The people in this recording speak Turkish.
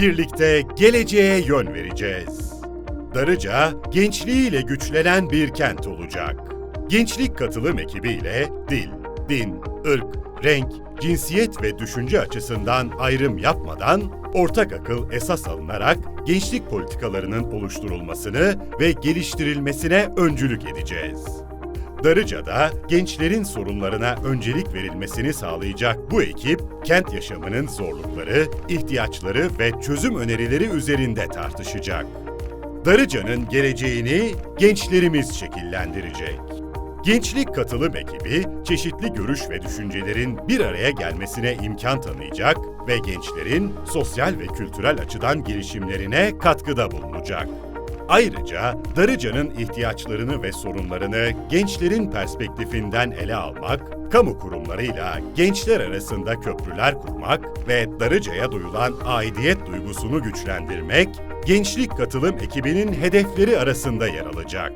birlikte geleceğe yön vereceğiz. Darıca, gençliğiyle güçlenen bir kent olacak. Gençlik katılım ekibiyle dil, din, ırk, renk, cinsiyet ve düşünce açısından ayrım yapmadan ortak akıl esas alınarak gençlik politikalarının oluşturulmasını ve geliştirilmesine öncülük edeceğiz. Darıca'da gençlerin sorunlarına öncelik verilmesini sağlayacak bu ekip, kent yaşamının zorlukları, ihtiyaçları ve çözüm önerileri üzerinde tartışacak. Darıca'nın geleceğini gençlerimiz şekillendirecek. Gençlik katılım ekibi, çeşitli görüş ve düşüncelerin bir araya gelmesine imkan tanıyacak ve gençlerin sosyal ve kültürel açıdan gelişimlerine katkıda bulunacak. Ayrıca Darıca'nın ihtiyaçlarını ve sorunlarını gençlerin perspektifinden ele almak, kamu kurumlarıyla gençler arasında köprüler kurmak ve Darıca'ya duyulan aidiyet duygusunu güçlendirmek, gençlik katılım ekibinin hedefleri arasında yer alacak.